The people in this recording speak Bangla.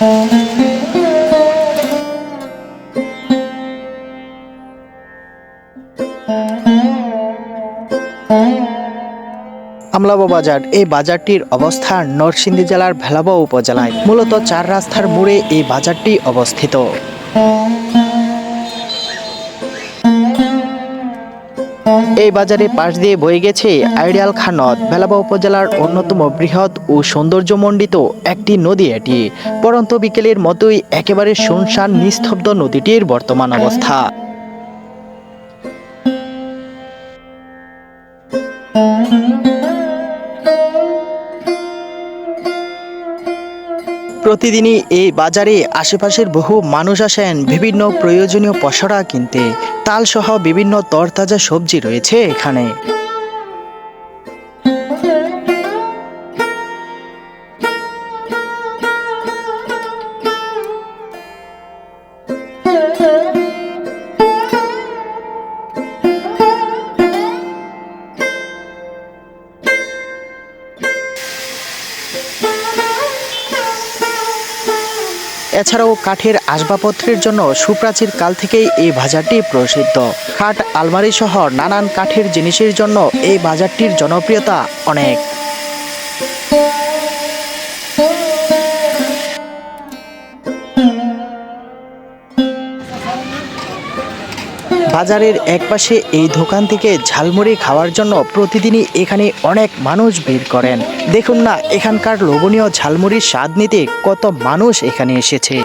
আমলাব বাজার, এই বাজারটির অবস্থান নরসিংদী জেলার ভেলাবা উপজেলায়। মূলত চার রাস্তার মোড়ে এই বাজারটি অবস্থিত। এই বাজারে পাশ দিয়ে বয়ে গেছে আইডিয়াল খান নদ ভেলাবা উপজেলার অন্যতম বৃহৎ ও সৌন্দর্যমণ্ডিত একটি নদী এটি। পরন্ত বিকেলের মতোই একেবারে শুনশান নিস্তব্ধ নদীটির বর্তমান অবস্থা। প্রতিদিনই এই বাজারে আশেপাশের বহু মানুষ আসেন বিভিন্ন প্রয়োজনীয় পসরা কিনতে। তালসহ বিভিন্ন তরতাজা সবজি রয়েছে এখানে। এছাড়াও কাঠের আসবাবপত্রের জন্য সুপ্রাচীর কাল থেকেই এই বাজারটি প্রসিদ্ধ। খাট, আলমারি সহ নানান কাঠের জিনিসের জন্য এই বাজারটির জনপ্রিয়তা অনেক। বাজারের একপাশে এই দোকান থেকে ঝালমুড়ি খাওয়ার জন্য প্রতিদিনই এখানে অনেক মানুষ ভিড় করেন। দেখুন না, এখানকার লোভনীয় ঝালমুড়ির স্বাদ নিতে কত মানুষ এখানে এসেছে।